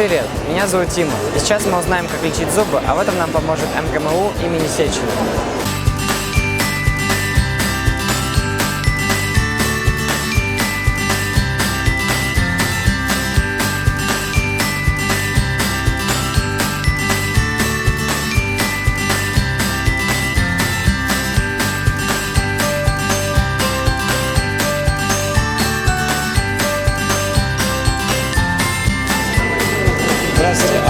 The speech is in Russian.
привет! Меня зовут Тима. И сейчас мы узнаем, как лечить зубы, а в этом нам поможет МГМУ имени Сечина. just